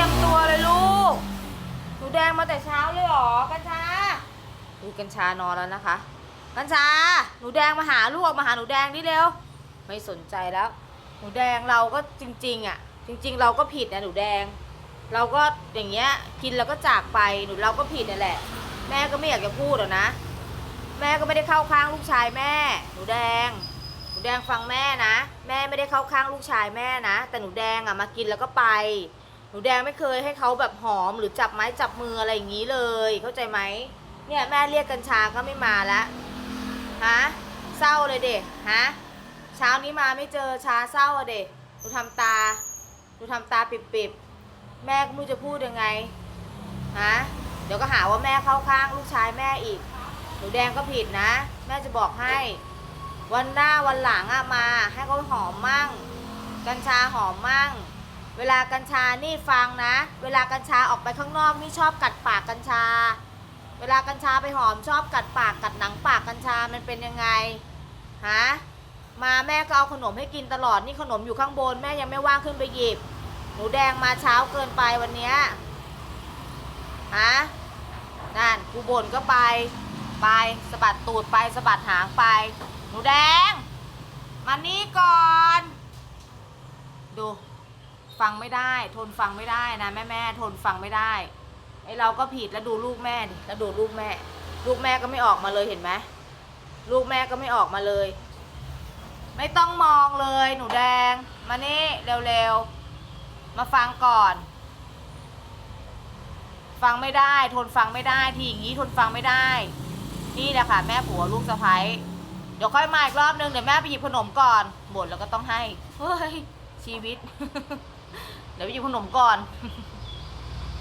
รียมตัวเลยลูก หนูแดงมาแต่เช้าเลยเหรอ กัญชา ดูกัญชานอนแล้วนะคะ กัญชา หนูแดงมาหาลูกออกมาหาหนูแดงดิเร็ว ไม่สนใจแล้ว หนูแดงเราก็จริง ๆ อะ จริง ๆ เราก็ผิดนะหนูแดง เราก็อย่างเงี้ยกินแล้วก็จากไป หนูเราก็ผิดนั่นแหละ แม่ก็ไม่อยากจะพูดหรอกนะ แม่ก็ไม่ได้เข้าข้างลูกชายแม่ หนูแดงหนูแดงฟังแม่นะ แม่ไม่ได้เข้าข้างลูกชายแม่นะ แต่หนูแดงอะมากินแล้วก็ไป หนูแดงไม่เคยให้เขาแบบหอมหรือจับไม้จับมืออะไรอย่างนี้เลย เข้าใจไหมเนี่ยแม่เรียกกัญชาก็ไม่มาล้วฮะเศร้าเลยเด็ฮะเช้านี้มาไม่เจอชาเศร้าอะเด็หนูทำตาหนูทำตาปิบๆแม่ก็ไม่จะพูดยังไงฮะเดี๋ยวก็หาว่าแม่เข้าข้างลูกชายแม่อีก หนูแดงก็ผิดนะ แม่จะบอกให้ วันหน้าวันหลังอะมา ให้เขาหอมมั่ง กัญชาหอมมั่ง เวลากัญชานี่ฟังนะ เวลากัญชาออกไปข้างนอกนี่ชอบกัดปากกัญชา เวลากัญชาไปหอมชอบกัดปากกัดหนังปากกัญชามันเป็นยังไงฮะมาแม่ก็เอาขนมให้กินตลอดนี่ขนมอยู่ข้างบนแม่ยังไม่ว่างขึ้นไปหยิบ หนูแดงมาเช้าเกินไปวันเนี้ยฮะนั่นกูบ่นก็ไป ไปสะบัดตูดไปสะบัดหางไป หนูแดง มานี่ก่อน ดู ฟังไม่ได้ ทนฟังไม่ได้นะแม่แม่ทนฟังไม่ได้ไอเราก็ผิดแล้วดูลูกแม่ดิแล้วดูลูกแม่ ลูกแม่ก็ไม่ออกมาเลยเห็นไหมลูกแม่ก็ไม่ออกมาเลย ไม่ต้องมองเลยหนูแดง มานี่เร็วๆ มาฟังก่อน ฟังไม่ได้ ทนฟังไม่ได้ทีอย่างนี้ทนฟังไม่ได้ นี่แหละค่ะ แม่ผัวลูกสะพ้ยเดี๋ยวค่อยมาอีกรอบนึงเดี๋ยวแม่ไปหยิบขนมก่อนบ่นแล้วก็ต้องให้เฮ้ย ชีวิต เดี๋ยวไปหยิบขนมก่อน